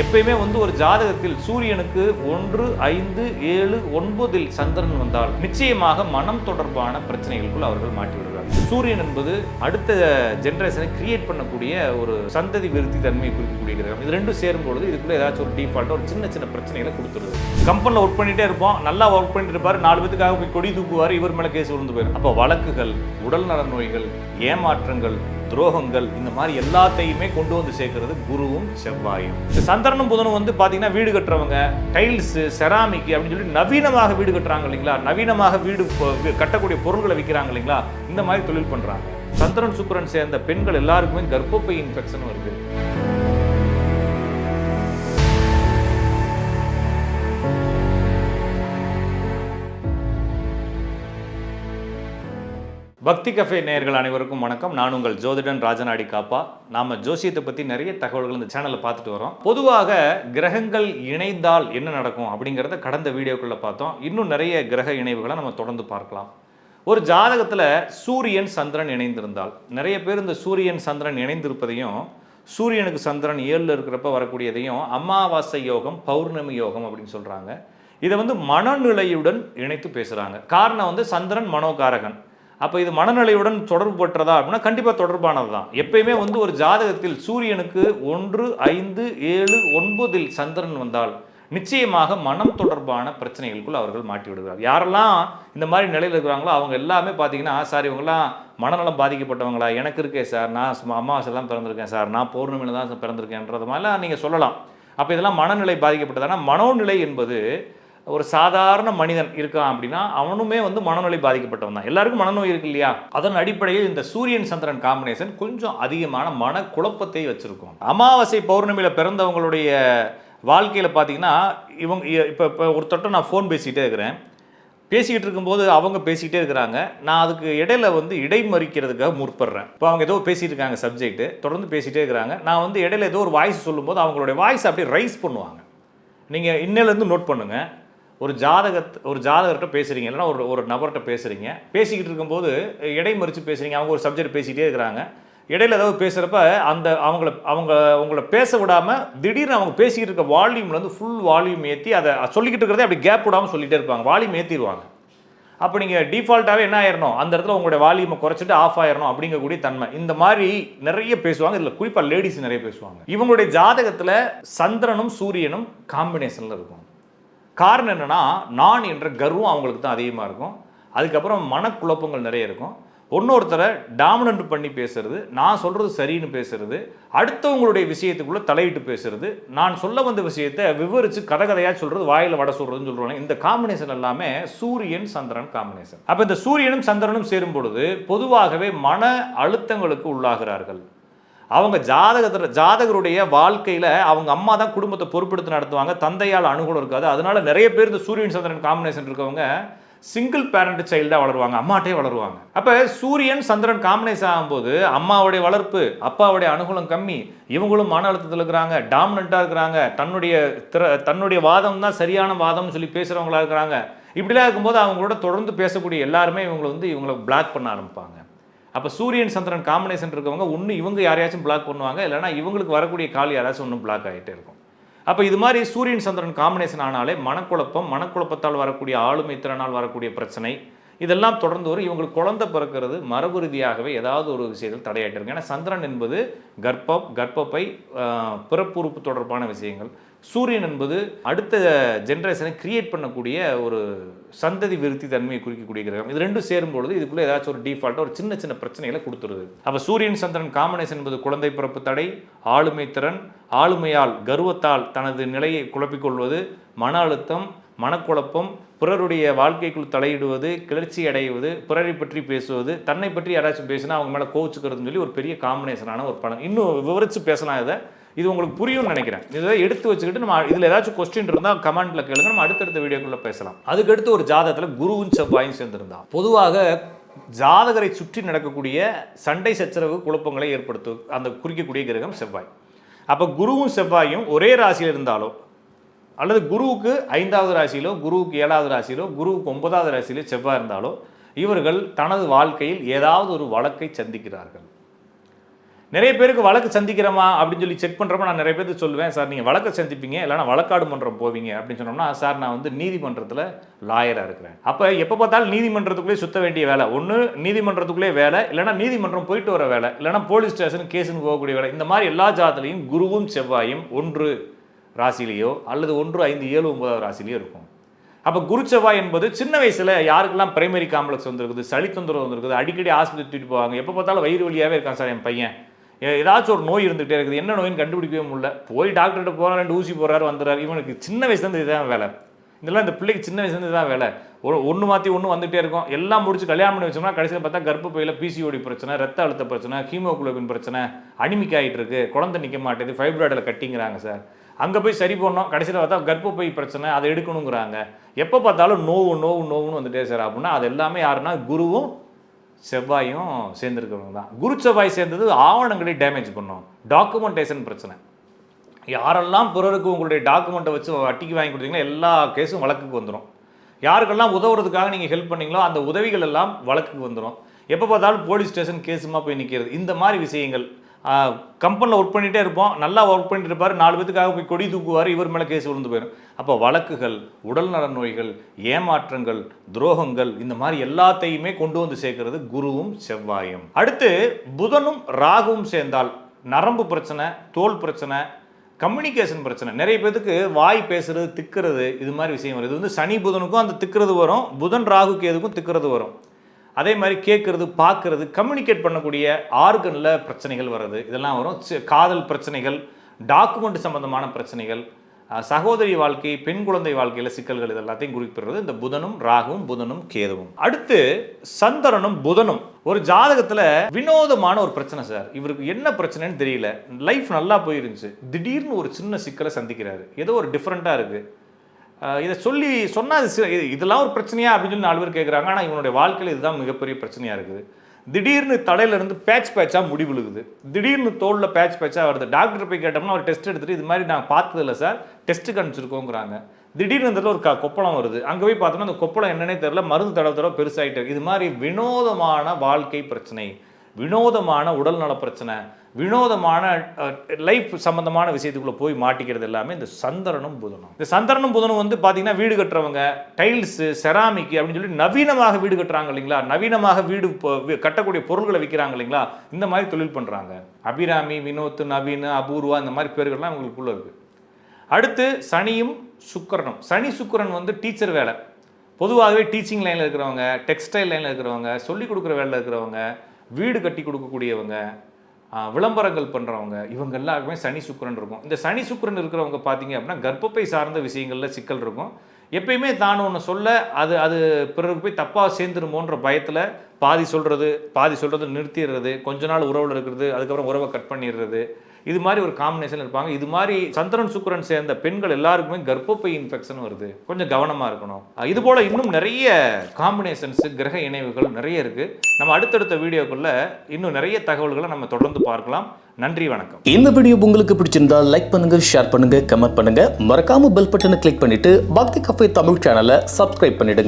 எப்பயுமே வந்து ஒரு ஜாதகத்தில் சூரியனுக்கு ஒன்று ஐந்து ஏழு ஒன்பதில் சந்திரன் வந்தால் நிச்சயமாக மனம் தொடர்பான பிரச்சனைகளுக்குள் அவர்கள் மாட்டி சூரியன் என்பது அடுத்த ஜென்ரேஷனை கிரியேட் பண்ணக்கூடிய ஒரு சந்ததி விருத்தி தன்மையை குறிக்கக்கூடிய கிரகம் இது ரெண்டும் சேரும் பொழுது இதுக்குள்ள ஏதாச்சும் ஒரு டிஃபால்ட் ஒரு சின்ன சின்ன பிரச்சனைகளை கொடுத்துருது. கம்பெனியில் ஒர்க் பண்ணிட்டே இருப்போம். நல்லா ஒர்க் பண்ணிட்டு இருப்பாரு. நாலு பேத்துக்காக போய் கொடி தூக்குவார். இவர் மேலே கேஸ் விழுந்து போயிடும் அப்போ வழக்குகள் உடல் நல நோய்கள் ஏமாற்றங்கள் துரோகங்கள் இந்த மாதிரி எல்லாத்தையுமே கொண்டு வந்து சேர்க்கறது குருவும் செவ்வாயும். இந்த சந்திரனும் புதனும் வந்து பார்த்தீங்கன்னா வீடு கட்டுறவங்க டைல்ஸு செராமிக் அப்படின்னு சொல்லி நவீனமாக வீடு கட்டுறாங்க இல்லைங்களா? நவீனமாக வீடு கட்டக்கூடிய பொருள்களை விற்கிறாங்க இல்லைங்களா? இந்த மாதிரி தொழில் பண்ணுறாங்க சந்திரன் சுக்கரன் சேர்ந்த பெண்கள் எல்லாருக்குமே கர்ப்பப்பை இன்ஃபெக்ஷன் வருது. பக்தி கஃபே நேயர்கள் அனைவருக்கும் வணக்கம். நான் உங்கள் ஜோதிடன் ராஜநாடி காப்பா. நாம ஜோசியத்தை பற்றி நிறைய தகவல்கள் இந்த சேனலில் பார்த்துட்டு வரோம். பொதுவாக கிரகங்கள் இணைந்தால் என்ன நடக்கும் அப்படிங்கிறத கடந்த வீடியோக்குள்ளே பார்த்தோம். இன்னும் நிறைய கிரக இணைவுகளை நம்ம தொடர்ந்து பார்க்கலாம். ஒரு ஜாதகத்தில் சூரியன் சந்திரன் இணைந்திருந்தால் நிறைய பேர் இந்த சூரியன் சந்திரன் இணைந்திருப்பதையும் சூரியனுக்கு சந்திரன் ஏழில் இருக்கிறப்ப வரக்கூடியதையும் அமாவாசை யோகம் பௌர்ணமி யோகம் அப்படின்னு சொல்கிறாங்க இதை வந்து மனநிலையுடன் இணைத்து பேசுகிறாங்க காரணம் வந்து சந்திரன் மனோகாரகன். அப்போ இது மனநிலையுடன் தொடர்பு பெற்றதா அப்படின்னா கண்டிப்பாக தொடர்பானது தான் எப்பயுமே வந்து ஒரு ஜாதகத்தில் சூரியனுக்கு ஒன்று ஐந்து ஏழு ஒன்பதில் சந்திரன் வந்தால் நிச்சயமாக மனம் தொடர்பான பிரச்சனைகளுக்குள் அவர்கள் மாட்டி விடுகிறார் யாரெல்லாம் இந்த மாதிரி நிலையில் இருக்கிறாங்களோ அவங்க எல்லாமே பார்த்தீங்கன்னா சார் இவங்கெல்லாம் மனநலம் பாதிக்கப்பட்டவங்களா? எனக்கு இருக்கே சார். நான் சும்மா அமாவாசை தான் பிறந்திருக்கேன் சார். நான் பௌர்ணமியில் தான் பிறந்திருக்கேன்றது மாதிரிலாம் நீங்கள் சொல்லலாம். அப்போ இதெல்லாம் மனநிலை பாதிக்கப்பட்டதானா? மனோநிலை என்பது ஒரு சாதாரண மனிதன் இருக்கான் அப்படின்னா அவனுமே வந்து மனநோய் பாதிக்கப்பட்டவன் தான். எல்லாருக்கும் மனநோய் இருக்கு இல்லையா? அதன் அடிப்படையில் இந்த சூரியன் சந்திரன் காம்பினேஷன் கொஞ்சம் அதிகமான மன குழப்பத்தை வச்சிருக்கும். அமாவாசை பௌர்ணமியில் பிறந்தவங்களுடைய வாழ்க்கையில் பார்த்தீங்கன்னா இவங்க இப்போ இப்போ ஒருத்தட்ட நான் ஃபோன் பேசிகிட்டே இருக்கிறேன். பேசிக்கிட்டு இருக்கும்போது அவங்க பேசிக்கிட்டே இருக்கிறாங்க. நான் அதுக்கு இடையில வந்து இடைமறிக்கிறதுக்காக முற்படுறேன். இப்போ அவங்க ஏதோ பேசிட்டு இருக்காங்க சப்ஜெக்ட் தொடர்ந்து பேசிகிட்டே இருக்கிறாங்க. நான் வந்து இடையில ஏதோ ஒரு வாய்ஸ் சொல்லும்போது அவங்களுடைய வாய்ஸ் அப்படியே ரைஸ் பண்ணுவாங்க. நீங்கள் இன்னிலேருந்து நோட் பண்ணுங்கள் ஒரு ஜாதகத் ஒரு ஜாதகர்கிட்ட பேசுகிறீங்க இல்லைன்னா ஒரு ஒரு நபர்கிட்ட பேசுகிறீங்க பேசிக்கிட்டு இருக்கும்போது இடைமறித்து பேசுகிறீங்க அவங்க ஒரு சப்ஜெக்ட் பேசிகிட்டே இருக்கிறாங்க. இடையில ஏதாவது பேசுகிறப்ப அந்த அவங்கள அவங்க உங்களை பேச விடாமல் திடீர்னு அவங்க பேசிக்கிட்டு இருக்க வால்யூமில் வந்து ஃபுல் வால்யூம் ஏற்றி அதை சொல்லிக்கிட்டு இருக்கிறதே அப்படி கேப் விடாமல் சொல்லிகிட்டே இருப்பாங்க. வால்யூம் ஏற்றிடுவாங்க அப்போ நீங்கள் டிஃபால்ட்டாகவே என்ன ஆயிடணும் அந்த இடத்துல உங்களுடைய வால்யூமை குறைச்சிட்டு ஆஃப் ஆயிடணும் அப்படிங்கக்கூடிய தன்மை. இந்த மாதிரி நிறைய பேசுவாங்க. இதில் குறிப்பாக லேடிஸ் நிறைய பேசுவாங்க. இவங்களுடைய ஜாதகத்தில் சந்திரனும் சூரியனும் காம்பினேஷனில் இருக்கும். காரணம் என்னன்னா நான் என்ற கர்வம் அவங்களுக்கு தான் அதிகமாக இருக்கும். அதுக்கப்புறம் மனக்குழப்பங்கள் நிறைய இருக்கும். ஒன்னொருத்தரை டாமினன்ட் பண்ணி பேசுறது நான் சொல்கிறது சரின்னு பேசுறது அடுத்தவங்களுடைய விஷயத்துக்குள்ளே தலையிட்டு பேசுறது நான் சொல்ல வந்த விஷயத்தை விவரித்து கதை சொல்கிறது வாயில் வாயில வட சொல்கிறதுன்னு சொல்கிறாங்க இந்த காம்பினேஷன் எல்லாமே சூரியன் சந்திரன் காம்பினேஷன் அப்போ இந்த சூரியனும் சந்திரனும் சேரும் பொழுது பொதுவாகவே மன அழுத்தங்களுக்கு உள்ளாகிறார்கள். அவங்க ஜாதகத்தில் ஜாதகருடைய வாழ்க்கையில் அவங்க அம்மா தான் குடும்பத்தை பொறுப்பெடுத்து நடத்துவாங்க தந்தையால் அனுகூலம் இருக்காது. அதனால நிறைய பேர் இந்த சூரியன் சந்திரன் காம்பினேஷன் இருக்கவங்க சிங்கிள் பேரண்ட் சைல்டாக வளருவாங்க அம்மாட்டே வளருவாங்க. அப்போ சூரியன் சந்திரன் காம்பினேஷன் ஆகும்போது அம்மாவுடைய வளர்ப்பு அப்பாவுடைய அனுகூலம் கம்மி இவங்களும் மன அழுத்தத்தில் இருக்கிறாங்க டாமினண்ட்டாக இருக்கிறாங்க தன்னுடைய திற தன்னுடைய வாதம் தான் சரியான வாதம்னு சொல்லி பேசுகிறவங்களா இருக்கிறாங்க. இப்படிலாம் இருக்கும்போது அவங்களோட தொடர்ந்து பேசக்கூடிய எல்லாருமே இவங்களை வந்து இவங்களை பிளாக் பண்ண ஆரம்பிப்பாங்க. அப்போ சூரியன் சந்திரன் காம்பினேஷன் இருக்கவங்க ஒன்று இவங்க யாரையாச்சும் பிளாக் பண்ணுவாங்க. இல்லைனா இவங்களுக்கு வரக்கூடிய கால் யாராச்சும் ஒன்றும் பிளாக் ஆகிட்டே இருக்கும். அப்போ இது மாதிரி சூரியன் சந்திரன் காம்பினேஷன் ஆனாலே மனக்குழப்பம் மனக்குழப்பத்தால் வரக்கூடிய ஆளுமை திறனால் வரக்கூடிய பிரச்சனை இதெல்லாம் தொடர்ந்து வரும். இவங்களுக்கு குழந்தை பிறக்கிறது மரபு ரீதியாகவே ஏதாவது ஒரு விஷயத்தில் தடையாயிட்டு ஏன்னா சந்திரன் என்பது கர்ப்பம் கர்ப்பப்பை பிறப்புறுப்பு தொடர்பான விஷயங்கள். சூரியன் என்பது அடுத்த ஜென்ரேஷனை கிரியேட் பண்ணக்கூடிய ஒரு சந்ததி விருத்தி தன்மையை குறிக்கக்கூடிய கிரகம். இது ரெண்டும் சேரும் பொழுது இதுக்குள்ள ஏதாச்சும் ஒரு டிஃபால்ட்டாக ஒரு சின்ன சின்ன பிரச்சனைகளை கொடுத்துருது. அப்போ சூரியன் சந்திரன் காம்பினேஷன் என்பது குழந்தை பிறப்பு தடை ஆளுமை திறன் ஆளுமையால் கர்வத்தால் தனது நிலையை குழப்பிக்கொள்வது மன அழுத்தம் மனக்குழப்பம் பிறருடைய வாழ்க்கைக்குள் தலையிடுவது கிளர்ச்சி அடைவது பிறரை பற்றி பேசுவது தன்னை பற்றி யாராச்சும் பேசினா அவங்க மேலே கோவிச்சுக்கிறதுன்னு சொல்லி ஒரு பெரிய காம்பினேஷனான ஒரு படம் இன்னும் விவரித்து பேசலாம் இதை. இது உங்களுக்கு புரியும்னு நினைக்கிறேன். இதை எடுத்து வச்சுக்கிட்டு நம்ம இதில் ஏதாச்சும் கொஸ்டின் இருந்தால் கமெண்ட்டில் கேளுங்க. நம்ம அடுத்தடுத்த வீடியோக்குள்ளே பேசலாம். அதுக்கடுத்து ஒரு ஜாதகத்தில் குருவும் செவ்வாயும் சேர்ந்துருந்தான். பொதுவாக ஜாதகரை சுற்றி நடக்கக்கூடிய சண்டை சச்சரவு குழப்பங்களை ஏற்படுத்து அந்த குறிக்கக்கூடிய கிரகம் செவ்வாய். அப்போ குருவும் செவ்வாயும் ஒரே ராசியில் இருந்தாலோ அல்லது குருவுக்கு ஐந்தாவது ராசியிலோ குருவுக்கு ஏழாவது ராசியிலோ குருவுக்கு ஒன்பதாவது ராசியிலோ செவ்வாய் இருந்தாலோ இவர்கள் தனது வாழ்க்கையில் ஏதாவது ஒரு வழக்கை சந்திக்கிறார்கள். நிறைய பேருக்கு வழக்கு சந்திக்கிறோமா அப்படின்னு சொல்லி செக் பண்ணுறப்ப நான் நிறைய பேருக்கு சொல்லுவேன் சார் நீங்கள் வழக்கு சந்திப்பீங்க இல்லைனா வழக்காடு மன்றம் போவீங்க அப்படின்னு சொன்னோம்னா சார் நான் வந்து நீதிமன்றத்தில் லாயராக இருக்கிறேன். அப்போ எப்போ பார்த்தாலும் நீதிமன்றத்துக்குள்ளே சுத்த வேண்டிய வேலை. ஒன்று நீதிமன்றத்துக்குள்ளே வேலை இல்லைனா நீதிமன்றம் போயிட்டு வர வேலை இல்லைனா போலீஸ் ஸ்டேஷன் கேஸுன்னு போகக்கூடிய வேலை. இந்த மாதிரி எல்லா ஜாதத்துலையும் குருவும் செவ்வாயும் ஒன்று ராசிலேயோ அல்லது ஒன்று ஐந்து ஏழு ஒன்பதாவது ராசிலேயோ இருக்கும். அப்போ குரு செவ்வாய் என்பது சின்ன வயசில் யாருக்கெல்லாம் பிரைமரி காம்ப்ளெக்ஸ் வந்திருக்குது சளி தொந்தரவு வந்திருக்குது அடிக்கடி ஆஸ்பத்திரி தூக்கிட்டு போவாங்க எப்போ பார்த்தாலும் வயிறு வழியாகவே இருக்கான் சார் என் பையன். ஏதாச்சும் ஒரு நோய் இருந்துகிட்டே இருக்குது. என்ன நோயின்னு கண்டுபிடிக்கவே முடியல. போய் டாக்டர்கிட்ட போகிறார் ரெண்டு ஊசி போடுறாரு வந்துடுறாரு. இவனுக்கு சின்ன வயசுலேருந்து இதுதான் வேலை. இதெல்லாம் இந்த பிள்ளைக்கு சின்ன வயசுலேருந்து தான் வேலை. ஒரு ஒன்று மாற்றி ஒன்று வந்துகிட்டே இருக்கும். எல்லாம் முடிச்சு கல்யாணம் பண்ணி வச்சோம்னா கடைசியில் பார்த்தா கர்ப்பப்பையில் பிசிஓடி பிரச்சனை ரத்த அழுத்த பிரச்சனை ஹீமோகுளோபின் பிரச்சனை அனிமிக் ஆகிட்டு இருக்கு குழந்தை நிற்க மாட்டேது ஃபைப்ராய்டில் கட்டிங்கிறாங்க சார். அங்கே போய் சரி பண்ணோம். கடைசியில் பார்த்தா கர்ப்பப்பை பிரச்சனை அதை எடுக்கணுங்கிறாங்க. எப்போ பார்த்தாலும் நோவு நோவு நோவுன்னு வந்துட்டே சார். அப்படின்னா அது எல்லாமே யாருன்னா குருவும் செவ்வாயும் சேர்ந்துருக்கவங்க தான். குரு செவ்வாய் சேர்ந்தது ஆவணங்களை டேமேஜ் பண்ணும். டாக்குமெண்டேஷன் பிரச்சனை. யாரெல்லாம் பிறருக்கு உங்களுடைய டாக்குமெண்ட்டை வச்சு அட்டிக்கு வாங்கி கொடுத்தீங்களோ எல்லா கேஸும் வழக்குக்கு வந்துடும் யாருக்கெல்லாம் உதவுறதுக்காக நீங்கள் ஹெல்ப் பண்ணீங்களோ அந்த உதவிகள் எல்லாம் வழக்குக்கு வந்துடும் எப்போ பார்த்தாலும் போலீஸ் ஸ்டேஷன் கேஸுமா போய் நிற்கிறது இந்த மாதிரி விஷயங்கள். கம்பெனியில் ஒர்க் பண்ணிகிட்டே இருப்போம். நல்லா ஒர்க் பண்ணிட்டு இருப்பார். நாலு பேத்துக்காக போய் கொடி தூக்குவார். இவர் மேலே கேஸ் விழுந்து போயிடும் அப்போ வழக்குகள் உடல்நல நோய்கள் ஏமாற்றங்கள் துரோகங்கள் இந்த மாதிரி எல்லாத்தையுமே கொண்டு வந்து சேர்க்கறது குருவும் செவ்வாயும். அடுத்து புதனும் ராகுவும் சேர்ந்தால் நரம்பு பிரச்சனை தோல் பிரச்சனை கம்யூனிகேஷன் பிரச்சனை. நிறைய பேத்துக்கு வாய் பேசுறது திக்கிறது இது மாதிரி விஷயம் வருது. இது வந்து சனி புதனுக்கும் அந்த திக்கிறது வரும். புதன் ராகுக்கு எதுக்கும் திக்கிறது வரும். அதே மாதிரி கேட்குறது பார்க்குறது கம்யூனிகேட் பண்ணக்கூடிய ஆர்கனில் பிரச்சனைகள் வர்றது. இதெல்லாம் வரும். காதல் பிரச்சனைகள் டாக்குமெண்ட் சம்பந்தமான பிரச்சனைகள் சகோதரி வாழ்க்கை பெண் குழந்தை வாழ்க்கையில் சிக்கல்கள் இது எல்லாத்தையும் குறிப்பிடுறது. இந்த புதனும் ராகுவும் புதனும் கேதுவும். அடுத்து சந்திரனும் புதனும். ஒரு ஜாதகத்தில் வினோதமான ஒரு பிரச்சனை சார். இவருக்கு என்ன பிரச்சனைன்னு தெரியல. லைஃப் நல்லா போயிருந்துச்சு. திடீர்னு ஒரு சின்ன சிக்கலை சந்திக்கிறாரு. ஏதோ ஒரு டிஃப்ரெண்ட்டாக இருக்குது இதை சொல்லி சொன்னால் இது இதெல்லாம் ஒரு பிரச்சனையா அப்படின்னு சொல்லி நாலு பேர் கேட்குறாங்க ஆனால் இவனுடைய வாழ்க்கையில் இதுதான் மிகப்பெரிய பிரச்சனையாக இருக்குது. திடீர்னு தலையிலிருந்து பேட்ச் பேட்சாக முடி விழுகுது. திடீர்னு தோலில் பேட்ச் பேட்சாக வருது. டாக்டர் போய் கேட்டோம்னா ஒரு டெஸ்ட் எடுத்துட்டு இது மாதிரி நாங்கள் பார்த்ததில்ல சார். டெஸ்ட்டுக்கு அனுப்பிச்சிருக்கோங்கிறாங்க. திடீர்னு இந்த ஒரு க கொப்பளம் வருது. அங்கே போய் பார்த்தோம்னா அந்த கொப்பளம் என்னன்னே தெரில மருந்து தடவை தடவை பெருசாகிட்டு இது மாதிரி வினோதமான வாழ்க்கை பிரச்சனை. வினோதமான உடல்நல பிரச்சனை வினோதமான லைஃப் சம்பந்தமான விஷயத்துக்குள்ளே போய் மாட்டிக்கிறது எல்லாமே இந்த சந்திரனும் புதனும். இந்த சந்திரனும் புதனும் வந்து பார்த்தீங்கன்னா வீடு கட்டுறவங்க டைல்ஸு செராமிக் அப்படின்னு சொல்லி நவீனமாக வீடு கட்டுறாங்க இல்லைங்களா? நவீனமாக வீடு கட்டக்கூடிய பொருள்களை விற்கிறாங்க இல்லைங்களா? இந்த மாதிரி தொழில் பண்ணுறாங்க அபிராமி வினோத் நவீன் அபூர்வா இந்த மாதிரி பேர்கள்லாம் இவங்களுக்குள்ள இருக்குது அடுத்து சனியும் சுக்கிரனும். சனி சுக்கரன் வந்து டீச்சர் வேலை. பொதுவாகவே டீச்சிங் லைனில் இருக்கிறவங்க டெக்ஸ்டைல் லைனில் இருக்கிறவங்க சொல்லிக் கொடுக்குற வேலையில் இருக்கிறவங்க வீடு கட்டி கொடுக்கக்கூடியவங்க விளம்பரங்கள் பண்ணுறவங்க இவங்க எல்லாருக்குமே சனி சுக்கிரன் இருக்கும். இந்த சனி சுக்கிரன் இருக்கிறவங்க பார்த்தீங்க அப்படின்னா கர்ப்பப்பை சார்ந்த விஷயங்களில் சிக்கல் இருக்கும். எப்பயுமே தான் ஒன்று சொல்ல அது அது பிறருக்கு போய் தப்பாக சேர்ந்துருமோன்ற பயத்தில் பாதி சொல்கிறது பாதி சொல்கிறது நிறுத்திடுறது கொஞ்ச நாள் உறவில் இருக்கிறது அதுக்கப்புறம் உறவை கட் பண்ணிடுறது இது மாதிரி ஒரு காம்பினேஷன் இருப்பாங்க. இது மாதிரி சந்திரன் சுக்கரன் சேர்ந்த பெண்கள் எல்லாருக்குமே கர்ப்பப்பை இன்ஃபெக்ஷன் வருது. கொஞ்சம் கவனமாக இருக்கணும். இது போல் இன்னும் நிறைய காம்பினேஷன்ஸ் கிரக இணைவுகள் நிறைய இருக்குது நம்ம அடுத்தடுத்த வீடியோக்குள்ள இன்னும் நிறைய தகவல்களை நம்ம தொடர்ந்து பார்க்கலாம். நன்றி வணக்கம். இந்த வீடியோ உங்களுக்கு பிடிச்சிருந்தா லைக் பண்ணுங்க ஷேர் பண்ணுங்க கமெண்ட் பண்ணுங்க. மறக்காம பெல் பட்டனை கிளிக் பண்ணிட்டு பக்தி கஃபே தமிழ் சேனலை சப்ஸ்கிரைப் பண்ணிடுங்க.